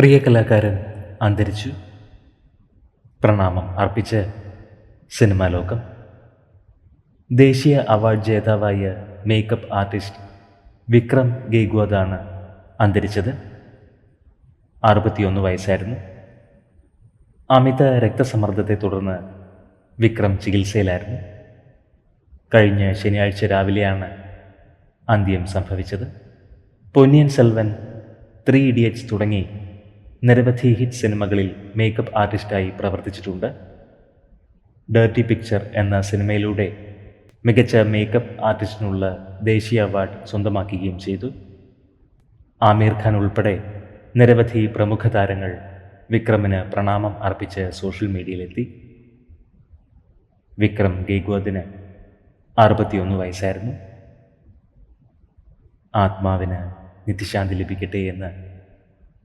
പ്രിയ കലാകാരൻ അന്തരിച്ചു. പ്രണാമം അർപ്പിച്ച് സിനിമാ ലോകം. ദേശീയ അവാർഡ് ജേതാവായ മേക്കപ്പ് ആർട്ടിസ്റ്റ് വിക്രം ഗെയ്ഗ്വാദാണ് അന്തരിച്ചത്. അറുപത്തിയൊന്ന് വയസ്സായിരുന്നു. അമിത രക്തസമ്മർദ്ദത്തെ തുടർന്ന് വിക്രം ചികിത്സയിലായിരുന്നു. കഴിഞ്ഞ ശനിയാഴ്ച രാവിലെയാണ് അന്ത്യം സംഭവിച്ചത്. പൊന്നിയൻ സെൽവൻ ത്രീ ഇഡിയറ്റ്സ് തുടങ്ങി നിരവധി ഹിറ്റ് സിനിമകളിൽ മേക്കപ്പ് ആർട്ടിസ്റ്റായി പ്രവർത്തിച്ചിട്ടുണ്ട്. ഡേർട്ടി പിക്ചർ എന്ന സിനിമയിലൂടെ മികച്ച മേക്കപ്പ് ആർട്ടിസ്റ്റിനുള്ള ദേശീയ അവാർഡ് സ്വന്തമാക്കുകയും ചെയ്തു. ആമീർ ഖാൻ ഉൾപ്പെടെ നിരവധി പ്രമുഖ താരങ്ങൾ വിക്രമിന് പ്രണാമം അർപ്പിച്ച് സോഷ്യൽ മീഡിയയിലെത്തി വിക്രം ഗേഗ്വാദിന് അറുപത്തിയൊന്ന് വയസ്സായിരുന്നു. ആത്മാവിന് നിത്യശാന്തി ലഭിക്കട്ടെ എന്ന്